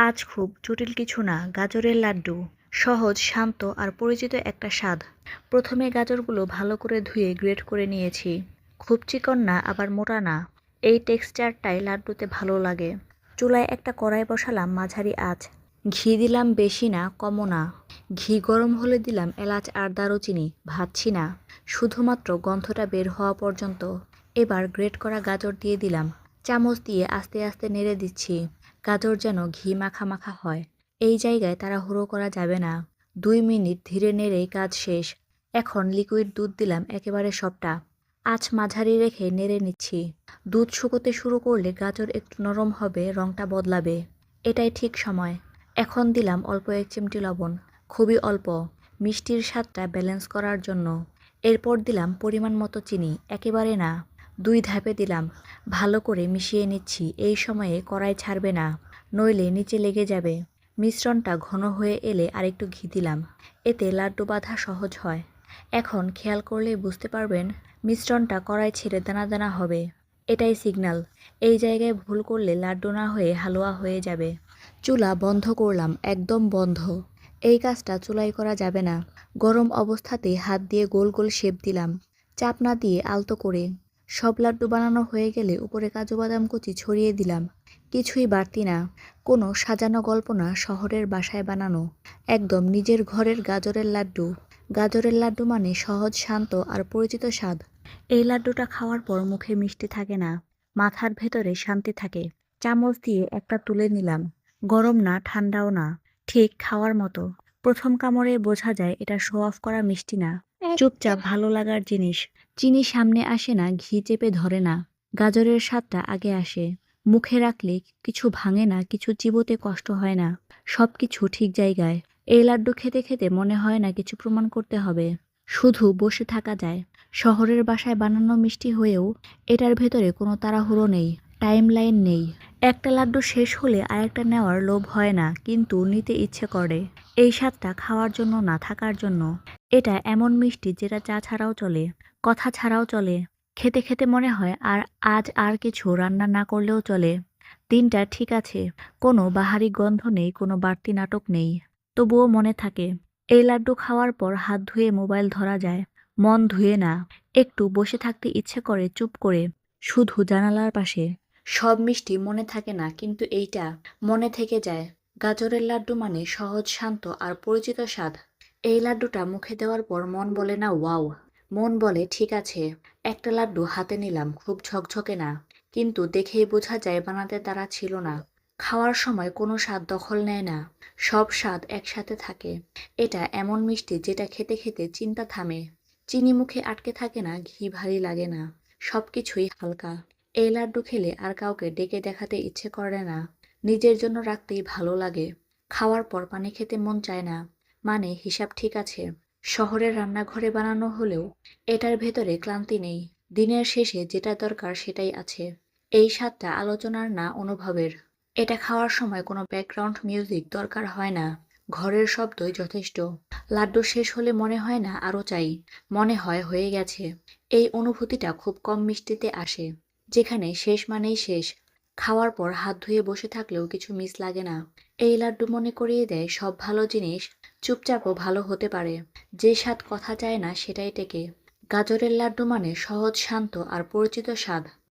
আজ খুব জটিল কিছু না, গাজরের লাড্ডু। সহজ, শান্ত আর পরিচিত একটা স্বাদ। প্রথমে গাজরগুলো ভালো করে ধুয়ে গ্রেট করে নিয়েছি। খুব চিকন না, আবার মোটা না। এই টেক্সচারটাই লাড্ডুতে ভালো লাগে। চুলায় একটা কড়াই বসালাম মাঝারি আঁচ। ঘি দিলাম বেশি না, কমও না। ঘি গরম হলে দিলাম এলাচ আর দারুচিনি, ভাজছি না। শুধুমাত্র গন্ধটা বের হওয়া পর্যন্ত। এবার গ্রেট করা গাজর দিয়ে দিলাম। চামচ দিয়ে আস্তে আস্তে নেড়ে দিচ্ছি। গাজর যেন ঘি মাখা মাখা হয়। এই জায়গায় তারা হুড়ো করা যাবে না। দুই মিনিট ধীরে নেড়েই কাজ শেষ। এখন লিকুইড দুধ দিলাম একেবারে সবটা। আঁচ মাঝারি রেখে নেড়ে নিচ্ছি। দুধ শুকোতে শুরু করলে গাজর একটু নরম হবে, রংটা বদলাবে। এটাই ঠিক সময়। এখন দিলাম অল্প এক চিমটি লবণ। খুবই অল্প। মিষ্টির স্বাদটা ব্যালেন্স করার জন্য। এরপর দিলাম পরিমাণ মতো চিনি। একেবারে না। দুই ধাপে দিলাম। ভালো করে মিশিয়ে নিচ্ছি। এই সময়ে কড়াই ছাড়বে না, নইলে নিচে লেগে যাবে। মিশ্রণটা ঘন হয়ে এলে আরেকটু ঘি দিলাম। এতে লাড্ডু বাঁধা সহজ হয়। এখন খেয়াল করলেই বুঝতে পারবেন, মিশ্রণটা কড়াই ছেড়ে দানা দানা হবে। এটাই সিগন্যাল এই জায়গায় ভুল করলে লাড্ডু না হয়ে হালুয়া হয়ে যাবে। চুলা বন্ধ করলাম, একদম বন্ধ। এই কাজটা চুলাই করা যাবে না। গরম অবস্থাতেই হাত দিয়ে গোল গোল শেপ দিলাম। চাপ না দিয়ে আলতো করে। সব লাড্ডু বানানো হয়ে গেলে উপরে কাজু বাদাম কুচি ছড়িয়ে দিলাম। কিছুই বাড়তি না। কোনো সাজানো গল্প না শহরের বাসায় বানানো। একদম নিজের ঘরের গাজরের লাড্ডু। গাজরের লাড্ডু মানে সহজ, শান্ত আর পরিচিত স্বাদ। এই লাড্ডুটা খাওয়ার পর মুখে মিষ্টি থাকে না। মাথার ভেতরে শান্তি থাকে। চামচ দিয়ে একটা তুলে নিলাম। গরম না, ঠান্ডাও না। ঠিক খাওয়ার মতো। প্রথম কামড়ে বোঝা যায় এটা শো অফ করা মিষ্টি না। চুপচাপ ভালো লাগার জিনিস। চিনি সামনে আসে না, ঘি চেপে ধরে না। গাজরের স্বাদটা আগে আসে। মুখে রাখলে কিছু ভাঙে না, কিছু চিবোতে কষ্ট হয় না। সব কিছু ঠিক জায়গায়। এই লাড্ডু খেতে খেতে মনে হয় না কিছু প্রমাণ করতে হবে। শুধু বসে থাকা যায়। শহরের বাসায় বানানো মিষ্টি হয়েও এটার ভেতরে কোনো তাড়াহুড়ো নেই টাইম লাইন নেই। একটা লাড্ডু শেষ হলে আরেকটা নেওয়ার লোভ হয় না, কিন্তু নিতে ইচ্ছে করে। এই স্বাদটা খাওয়ার জন্য না থাকার জন্য, এটা এমন মিষ্টি যেটা চা ছাড়াও চলে, কথা ছাড়াও চলে, খেতে খেতে মনে হয় আর আজ আর কিছু রান্না না করলেও চলে। দিনটা ঠিক আছে, কোনো বাহারি গন্ধ নেই, কোনো বাড়তি নাটক নেই। তবুও মনে থাকে, এই লাড্ডু খাওয়ার পর হাত ধুয়ে মোবাইল ধরা যায়, মন ধুয়ে না, একটু বসে থাকতে ইচ্ছে করে চুপ করে, শুধু জানালার পাশে। সব মিষ্টি মনে থাকে না, কিন্তু এইটা মনে থেকে যায়। গাজরের লাড্ডু মানে সহজ, শান্ত আর পরিচিত স্বাদ। এই লাড্ডুটা মুখে দেওয়ার পর মন বলে না, ওয়াও। মন বলে, ঠিক আছে, একটা লাড্ডু হাতে নিলাম, খুব ঝকঝকে না। কিন্তু দেখেই বোঝা যায় বানাতে তারা ছিল না। খাওয়ার সময় কোনো স্বাদ দখল নেয় না। সব স্বাদ একসাথে থাকে। এটা এমন মিষ্টি যেটা খেতে খেতে চিন্তা থামে। চিনি মুখে আটকে থাকে না, ঘি ভারী লাগে না। সব কিছুই হালকা। এই লাড্ডু খেলে আর কাউকে ডেকে দেখাতে ইচ্ছে করে না। নিজের জন্য রাখতেই ভালো লাগে। খাওয়ার পর পানি খেতে মন চায় না। মানে হিসাব ঠিক আছে। শহরের রান্নাঘরে বানানো হলেও এটার ভেতরে ক্লান্তি নেই। দিনের শেষে যেটা দরকার সেটাই আছে। এই স্বাদটা আলোচনার না অনুভবের। এটা খাওয়ার সময় কোনো ব্যাকগ্রাউন্ড মিউজিক দরকার হয় না। ঘরের শব্দই যথেষ্ট। লাড্ডু শেষ হলে মনে হয় না আরও চাই। মনে হয় হয়ে গেছে। এই অনুভূতিটা খুব কম মিষ্টিতে আসে। যেখানে শেষ মানেই শেষ। খাওয়ার পর হাত ধুয়ে বসে থাকলেও কিছু মিস লাগে না। এই লাড্ডু মনে করিয়ে দেয়, সব ভালো জিনিস চুপচাপও ভালো হতে পারে। যে স্বাদ কথা চায় না, সেটাই টেকে। গাজরের লাড্ডু মানে সহজ, শান্ত আর পরিচিত স্বাদ।